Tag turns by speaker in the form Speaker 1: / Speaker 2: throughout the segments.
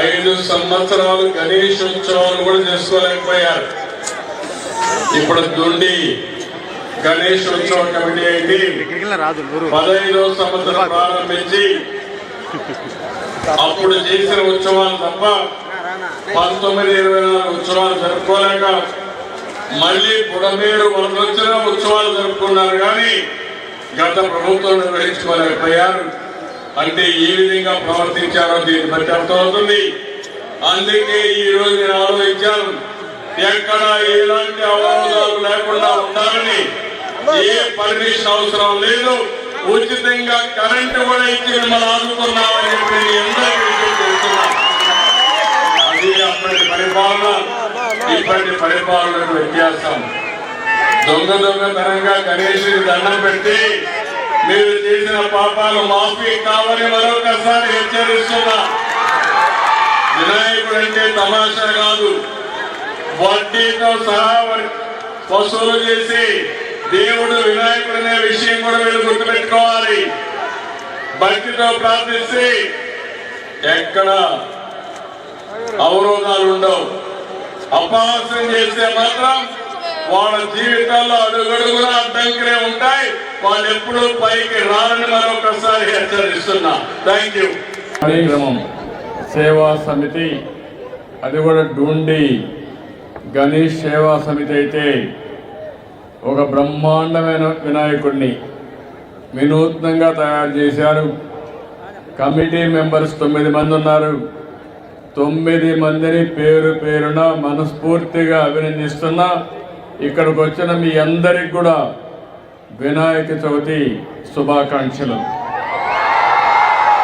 Speaker 1: ఐదు సంవత్సరాలు గణేష్ ఉత్సవాలు కూడా చేసుకోలేకపోయారు. ఇప్పుడు దుండి గణేష్ ఉత్సవ కమిటీ అయింది. పదహైదో సంవత్సరం ప్రారంభించి అప్పుడు చేసిన ఉత్సవాలు తప్ప పంతొమ్మిది ఇరవై నాలుగు ఉత్సవాలు జరుపుకోలేక మళ్ళీ బుడమేరు వరదొచ్చిన ఉత్సవాలు జరుపుకున్నారు కానీ గత ప్రభుత్వం నిర్వహించుకోలేకపోయారు. అంటే ఏ విధంగా ప్రవర్తించారో దీన్ని బట్టి అర్థమవుతుంది. అందుకే ఈ రోజు నేను ఆలోచించాను ఎక్కడ ఎలాంటి అవరోధాలు లేకుండా ఉండాలని. ఏ పర్మిషన్ అవసరం లేదు ఉచితంగా కరెంటు కూడా ఇచ్చి మిమ్మల్ని ఆదుకున్నామని చెప్పి నేను అది అప్పటి పరిపాలన ఇప్పటి పరిపాలన వ్యత్యాసం. దొంగ దొంగతనంగా గణేషుని దండం పెట్టి మీరు చేసిన పాపాలు మాఫీ కావని మరొకసారి హెచ్చరిస్తున్నా. వినాయకుడు అంటే తమాషా కాదు. వడ్డీతో సహా వసూలు చేసి దేవుడు వినాయకుడు అనే విషయం కూడా మీరు గుర్తుపెట్టుకోవాలి. భక్తితో ప్రార్థిస్తే ఎక్కడ అవరోధాలు ఉండవు. అపహాసం చేస్తే మాత్రం వాళ్ళ జీవితాల్లో అడుగడుగునా అడ్డంకులే ఉంటాయి. వాళ్ళు ఎప్పుడూ పైకి రారని మరొకసారి హెచ్చరిస్తున్నా. థ్యాంక్ యూ కార్యక్రమం సేవా సమితి అది కూడా డూండి గణేష్ సేవా సమితి అయితే ఒక బ్రహ్మాండమైన వినాయకుడిని వినూత్నంగా తయారు చేశారు. కమిటీ మెంబర్స్ తొమ్మిది మంది ఉన్నారు. తొమ్మిది మందిని పేరు పేరున మనస్ఫూర్తిగా అభినందిస్తున్నా. ఇక్కడికి వచ్చిన మీ అందరికి కూడా వినాయక చవితి శుభాకాంక్షలు.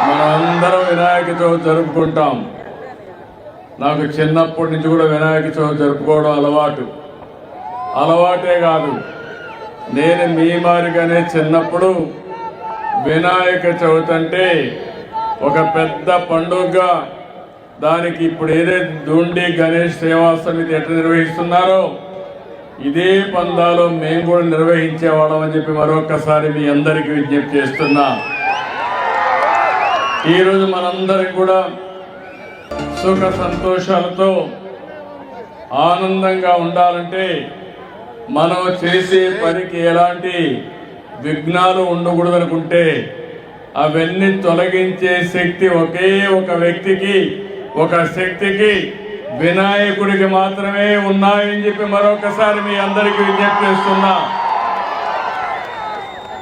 Speaker 1: మనం అందరం వినాయక చవితి జరుపుకుంటాం. నాకు చిన్నప్పటి నుంచి కూడా వినాయక చవితి జరుపుకోవడం అలవాటు. అలవాటే కాదు. నేను మీ మారిగానే చిన్నప్పుడు వినాయక చవితి అంటే ఒక పెద్ద పండుగగా దానికి ఇప్పుడు ఏదైతే దూండి గణేష్ సేవా సమితి ఎట్లా నిర్వహిస్తున్నారో ఇదే పందాలో మేము కూడా నిర్వహించేవాళ్ళం అని చెప్పి మరొకసారి మీ అందరికీ విజ్ఞప్తి చేస్తున్నా. ఈరోజు మనందరికి కూడా సుఖ సంతోషాలతో ఆనందంగా ఉండాలంటే మనం చేసే పనికి ఎలాంటి విఘ్నాలు ఉండకూడదు అనుకుంటే అవన్నీ తొలగించే శక్తి ఒకే ఒక వ్యక్తికి ఒక శక్తికి వినాయకుడికి మాత్రమే ఉన్నాయని చెప్పి మరొకసారి మీ అందరికీ విజ్ఞప్తి చేస్తున్నా.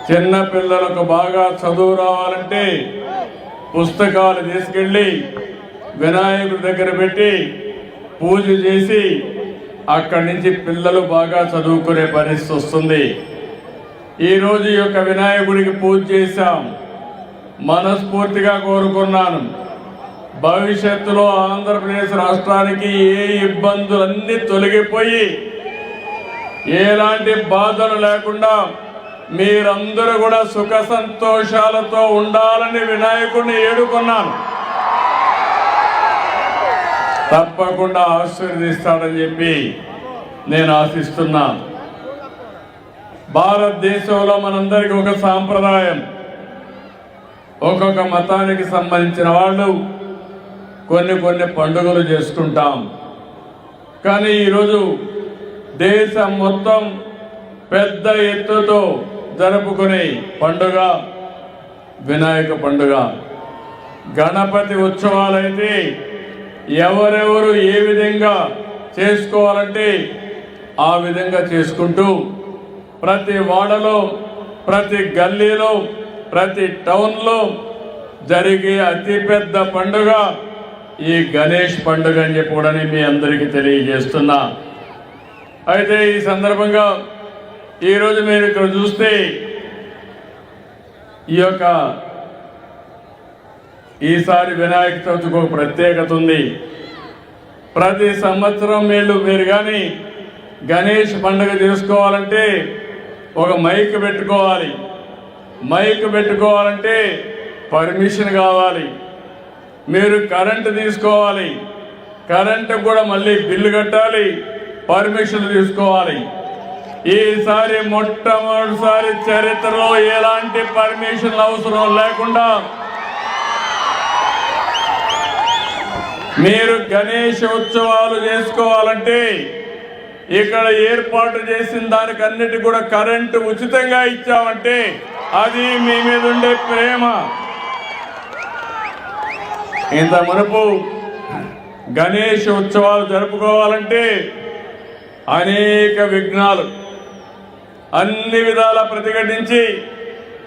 Speaker 1: చిన్న పిల్లలకు బాగా చదువు రావాలంటే పుస్తకాలు తీసుకెళ్ళి వినాయకుడి దగ్గర పెట్టి పూజ చేసి అక్కడి నుంచి పిల్లలు బాగా చదువుకునే పరిస్థితి వస్తుంది. ఈరోజు ఈ యొక్క వినాయకుడికి పూజ చేశాం. మనస్ఫూర్తిగా కోరుకున్నాను. భవిష్యత్తులో ఆంధ్రప్రదేశ్ రాష్ట్రానికి ఏ ఇబ్బందులన్నీ తొలగిపోయి ఎలాంటి బాధలు లేకుండా మీరందరూ కూడా సుఖ సంతోషాలతో ఉండాలని వినాయకుడిని ఏడుకున్నాను. తప్పకుండా ఆశీర్వదిస్తాడని చెప్పి నేను ఆశిస్తున్నాను భారతదేశంలో మనందరికీ ఒక సాంప్రదాయం. ఒక్కొక్క మతానికి సంబంధించిన వాళ్ళు కొన్ని కొన్ని పండుగలు చేసుకుంటాం. కానీ ఈరోజు దేశం మొత్తం పెద్ద ఎత్తుతో జరుపుకునే పండుగ వినాయక పండుగ. గణపతి ఉత్సవాలైతే ఎవరెవరు ఏ విధంగా చేసుకోవాలంటే ఆ విధంగా చేసుకుంటూ ప్రతి వాడలో ప్రతి గల్లీలో ప్రతి టౌన్లో జరిగే అతిపెద్ద పండుగ ఈ గణేష్ పండుగ అని చెప్పి కూడా మీ అందరికీ తెలియజేస్తున్నా. అయితే ఈ సందర్భంగా ఈరోజు మీరు ఇక్కడ చూస్తే ఈ యొక్క ఈసారి వినాయక చవితికి ఒక ప్రత్యేకత ఉంది. ప్రతి సంవత్సరం మీరు మీరు కానీ గణేష్ పండుగ చేసుకోవాలంటే ఒక మైక్ పెట్టుకోవాలి. మైక్ పెట్టుకోవాలంటే పర్మిషన్ కావాలి. మీరు కరెంటు తీసుకోవాలి. కరెంటు కూడా మళ్ళీ బిల్లు కట్టాలి. పర్మిషన్ తీసుకోవాలి. ఈసారి మొట్టమొదటిసారి చరిత్రలో ఎలాంటి పర్మిషన్లు అవసరం లేకుండా మీరు గణేష్ ఉత్సవాలు చేసుకోవాలంటే ఇక్కడ ఏర్పాటు చేసిన దానికి అన్నిటి కూడా కరెంటు ఉచితంగా ఇచ్చామంటే అది మీ మీద ఉండే ప్రేమ. ఇంత మునుపు గణేష్ ఉత్సవాలు జరుపుకోవాలంటే అనేక విఘ్నాలు అన్ని విధాల ప్రతిఘటించి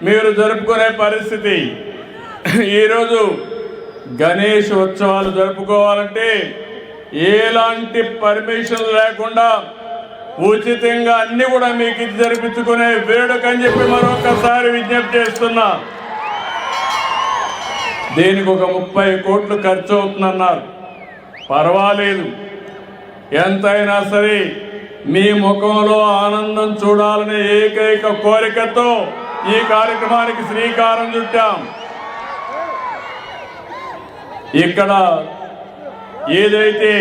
Speaker 1: మీరు జరుపుకునే పరిస్థితి. ఈరోజు గణేష్ ఉత్సవాలు జరుపుకోవాలంటే ఎలాంటి పర్మిషన్ లేకుండా ఉచితంగా అన్ని కూడా మీకు ఇది జరిపించుకునే వేడుక అని చెప్పి మరొకసారి విజ్ఞప్తి చేస్తున్నా. దీనికి ఒక ముప్పై కోట్లు ఖర్చు అవుతుందన్నారు? పర్వాలేదు. ఎంతైనా సరే మీ ముఖంలో ఆనందం చూడాలనే ఏకైక కోరికతో ఈ కార్యక్రమానికి శ్రీకారం చుట్టాం. ఇక్కడ ఏదైతే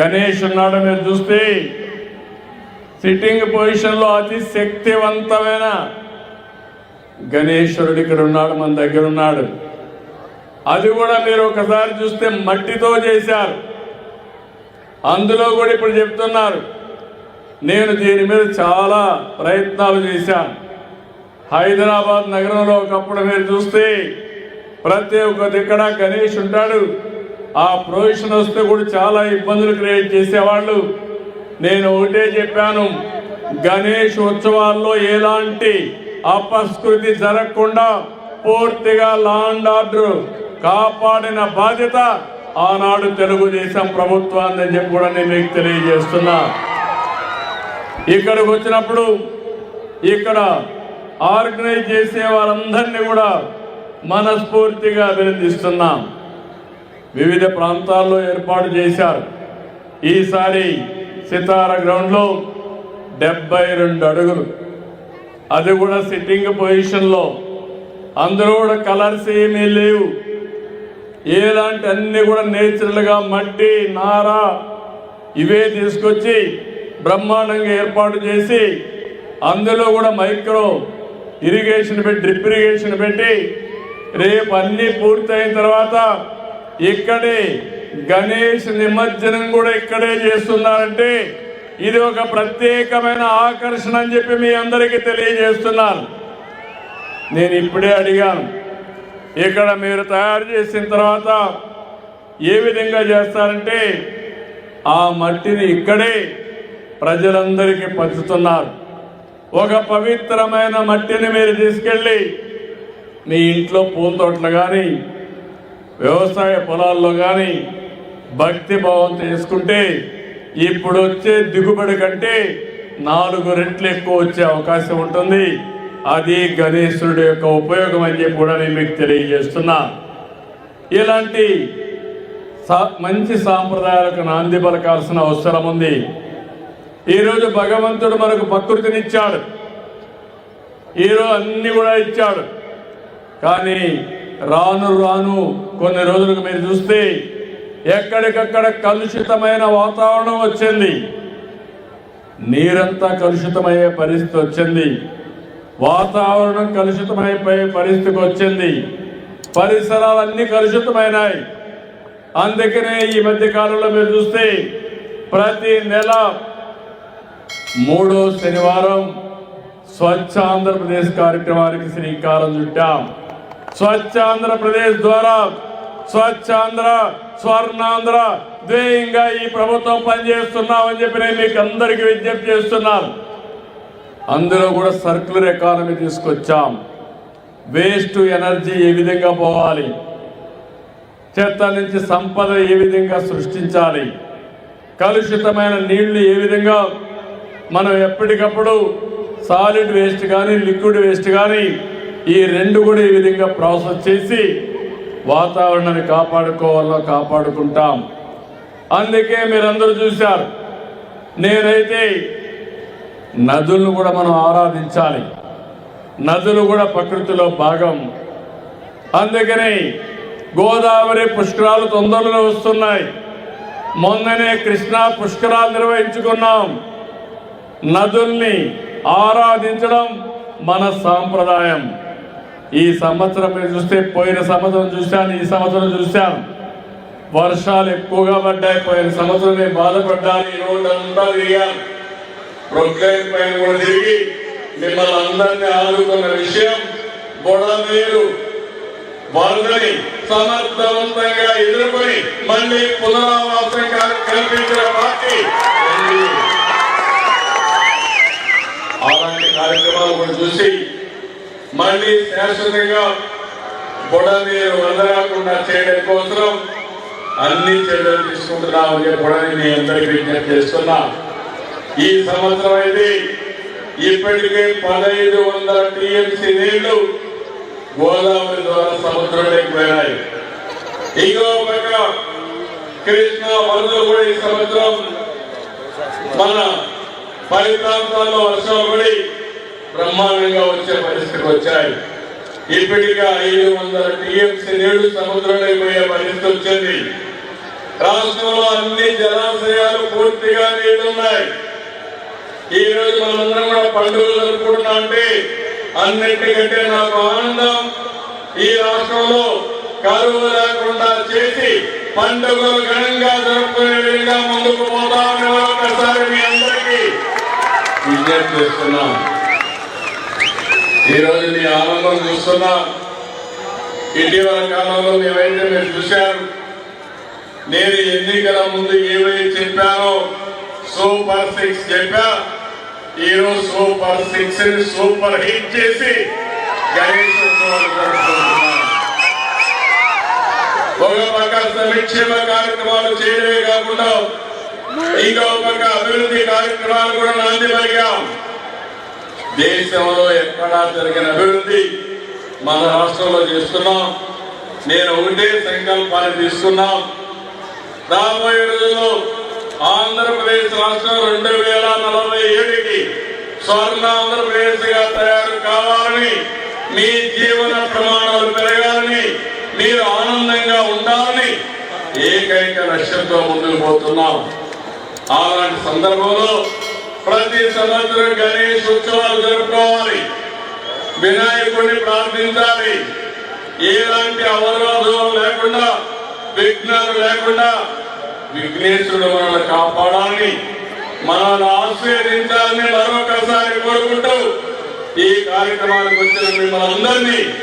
Speaker 1: గణేష్ ఉన్నాడో మీరు చూస్తే సిట్టింగ్ పొజిషన్లో అతి శక్తివంతమైన గణేశ్వరుడు ఇక్కడ ఉన్నాడు మన దగ్గర ఉన్నాడు. అది కూడా మీరు ఒకసారి చూస్తే మట్టితో చేశారు. అందులో కూడా ఇప్పుడు చెప్తున్నారు నేను దీని మీద చాలా ప్రయత్నాలు చేశాను. హైదరాబాద్ నగరంలో ఒకప్పుడు మీరు చూస్తే ప్రతి ఒక్క దిక్కడ గణేష్ ఉంటాడు. ఆ ప్రొవిషన్ వస్తే కూడా చాలా ఇబ్బందులు క్రియేట్ చేసేవాళ్ళు. నేను ఒకటే చెప్పాను గణేష్ ఉత్సవాల్లో ఎలాంటి అపస్కృతి జరగకుండా పూర్తిగా లాండ్ ఆర్డర్ కాపాడిన బాధ్యత ఆనాడు తెలుగుదేశం ప్రభుత్వాన్ని చెప్పి కూడా నేను మీకు తెలియజేస్తున్నా. ఇక్కడికి వచ్చినప్పుడు ఇక్కడ ఆర్గనైజ్ చేసే వారందరినీ కూడా మనస్ఫూర్తిగా అభినందిస్తున్నాం. వివిధ ప్రాంతాల్లో ఏర్పాటు చేశారు. ఈసారి సితార గ్రౌండ్లో డెబ్బై రెండు అడుగులు అది కూడా సిట్టింగ్ పొజిషన్లో అందరూ కూడా కలర్స్ ఏమీ లేవు. ఎలాంటి అన్నీ కూడా నేచురల్గా మట్టి నార ఇవే తీసుకొచ్చి బ్రహ్మాండంగా ఏర్పాటు చేసి అందులో కూడా మైక్రో ఇరిగేషన్ పెట్టి డ్రిప్ ఇరిగేషన్ పెట్టి రేపు అన్నీ పూర్తయిన తర్వాత ఇక్కడే గణేష్ నిమజ్జనం కూడా ఇక్కడే చేస్తున్నారంటే ఇది ఒక ప్రత్యేకమైన ఆకర్షణ అని చెప్పి మీ అందరికీ తెలియజేస్తున్నాను. నేను ఇప్పుడే అడిగాను ఇక్కడ మీరు తయారు చేసిన తర్వాత ఏ విధంగా చేస్తారంటే ఆ మట్టిని ఇక్కడే ప్రజలందరికీ పంచుతున్నారు. ఒక పవిత్రమైన మట్టిని మీరు తీసుకెళ్ళి మీ ఇంట్లో పూల తోటలు కానీ వ్యవసాయ పొలాల్లో కానీ భక్తి భావం చేసుకుంటే ఇప్పుడు వచ్చే దిగుబడి కంటే నాలుగు రెట్లు ఎక్కువ వచ్చే అవకాశం ఉంటుంది. అది గణేశుడి యొక్క ఉపయోగం అని చెప్పి కూడా నేను మీకు తెలియజేస్తున్నా. ఇలాంటి సా- మంచి సాంప్రదాయాలకు నాంది పలకాల్సిన అవసరం ఉంది. ఈరోజు భగవంతుడు మనకు ప్రకృతినిచ్చాడు. ఈరోజు అన్ని కూడా ఇచ్చాడు. కానీ రాను రాను కొన్ని రోజులకు మీరు చూస్తే ఎక్కడికక్కడ కలుషితమైన వాతావరణం వచ్చింది. నీరంతా కలుషితమయ్యే పరిస్థితి వచ్చింది. వాతావరణం కలుషితమైపోయే పరిస్థితికి వచ్చింది. పరిసరాలన్నీ కలుషితమైనాయి. అందుకనే ఈ మధ్య కాలంలో మీరు చూస్తే ప్రతి నెల మూడో శనివారం స్వచ్ఛ ఆంధ్రప్రదేశ్ కార్యక్రమానికి శ్రీకారం చుట్టాం. స్వచ్ఛ ఆంధ్రప్రదేశ్ ద్వారా స్వచ్ఛ ఆంధ్ర స్వర్ణాంధ్ర ధ్యేయంగా ఈ ప్రభుత్వం పనిచేస్తున్నామని చెప్పి నేను మీకు అందరికీ విజ్ఞప్తి చేస్తున్నాను అందులో కూడా సర్క్యులర్ ఎకానమీ తీసుకొచ్చాం. వేస్ట్ ఎనర్జీ ఏ విధంగా పోవాలి? చెత్త నుంచి సంపద ఏ విధంగా సృష్టించాలి? కలుషితమైన నీళ్ళు ఏ విధంగా మనం ఎప్పటికప్పుడు సాలిడ్ వేస్ట్ కానీ లిక్విడ్ వేస్ట్ కానీ ఈ రెండు కూడా ఈ విధంగా ప్రాసెస్ చేసి వాతావరణాన్ని కాపాడుకోవాలో కాపాడుకుంటాం. అందుకే మీరందరూ చూశారు నేనైతే నదులను కూడా మనం ఆరాధించాలి. నదులు కూడా ప్రకృతిలో భాగం. అందుకని గోదావరి పుష్కరాలు తొందరలో వస్తున్నాయి. మొన్ననే కృష్ణా పుష్కరాలు నిర్వహించుకున్నాం. నదుల్ని ఆరాధించడం మన సాంప్రదాయం. ఈ సంవత్సరం మీరు చూస్తే పోయిన సంవత్సరం చూశాను ఈ సంవత్సరం చూశాను. వర్షాలు ఎక్కువగా పడ్డాయి పోయిన సంవత్సరం నేను బాధపడ్డాను ఈ రోజు అంతా తిరిగాను. ప్రొక్లైన్ పైన కూడా తిరిగి మిమ్మల్ని అందరినీ ఆదుకున్న విషయం బొడమేరు. వరదని సమర్థవంతంగా ఎదుర్కొని మళ్ళీ పునరావాసం కల్పించిన పార్టీ అలాంటి కార్యక్రమాలు కూడా చూసి మళ్ళీ శాశ్వతంగా బుడమేరు వదలకుండా చేయడం కోసం అన్ని చర్యలు తీసుకుంటున్నామని చెప్పడానికి మీ అందరికీ విజ్ఞప్తి చేస్తున్నా. ఈ సంవత్సరం అయితే ఇప్పటికే పదహైదు వందల టీఎంసీ నీళ్ళు గోదావరి ద్వారా సముద్రంలోకి పోయినాయి. ఇంకో పక్క కృష్ణ వరదలు కూడా ఈ సంవత్సరం మన పది ప్రాంతాల్లో వర్షాలు పడి బ్రహ్మాండంగా వచ్చే పరిస్థితికి వచ్చాయి. ఇప్పటికే ఐదు వందల టీఎంసీ నీళ్ళు సముద్రంలో పరిస్థితి వచ్చింది. రాష్ట్రంలో అన్ని జలాశయాలు పూర్తిగా నీళ్ళున్నాయి. ఈ రోజు మనందరం కూడా పండుగలు జరుపుకుంటున్నా అంటే అన్నిటికంటే నాకు ఆనందం ఈ రాష్ట్రంలో కరువు లేకుండా చేసి పండుగలు ఘనంగా జరుపుకునే విధంగా ముందుకు పోతామని ఒకసారి మీ అందరికీ విజ్ఞప్తి చేస్తున్నాం ఈ మీ ఆనందం చూస్తున్నా. ఇటీవల కాలంలో మేమైతే మీరు చూశారు. నేను ఎన్నికల ముందు ఏవైతే చెప్పానో సూపర్ సిక్స్ చెప్పా. ఈరోజు సూపర్ సిక్స్ని సూపర్ హిట్ చేసి గణేష్ ఒక పక్క సంక్షేమ కార్యక్రమాలు చేయడమే కాకుండా ఇంకో పక్క అభివృద్ధి కార్యక్రమాలు కూడా నాంది పలికాం. దేశంలో ఎక్కడా జరిగిన అభివృద్ధి మన రాష్ట్రంలో చేస్తున్నాం. నేను ఒకటే సంకల్పాన్ని తీసుకున్నాం. రాబోయే రోజుల్లో ఆంధ్రప్రదేశ్ రాష్ట్రం రెండు వేల నలభై ఏడుకి స్వర్ణ ఆంధ్రప్రదేశ్గా తయారు కావాలని మీ జీవన ప్రమాణాలు పెరగాలని మీరు ఆనందంగా ఉండాలని ఏకైక లక్ష్యంతో ముందుకు పోతున్నాం. అలాంటి సందర్భంలో ప్రతి సంవత్సరం గణేష్ ఉత్సవాలు జరుపుకోవాలి. వినాయకుడిని ప్రార్థించాలి. ఎలాంటి అవరోధం లేకుండా విఘ్నాలు లేకుండా విఘ్నేశ్వరుడు మనల్ని కాపాడాలని మనల్ని ఆశీర్వదించాలని మరొకసారి కోరుకుంటూ ఈ కార్యక్రమానికి వచ్చిన మిమ్మల్ని అందరినీ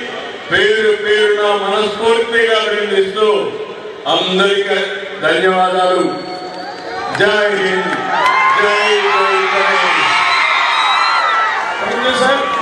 Speaker 1: పేరు పేరున మనస్ఫూర్తిగా అభినందిస్తూ అందరికీ ధన్యవాదాలు. జై హింద్. జై జై జై
Speaker 2: థ్యాంక్ యూ సార్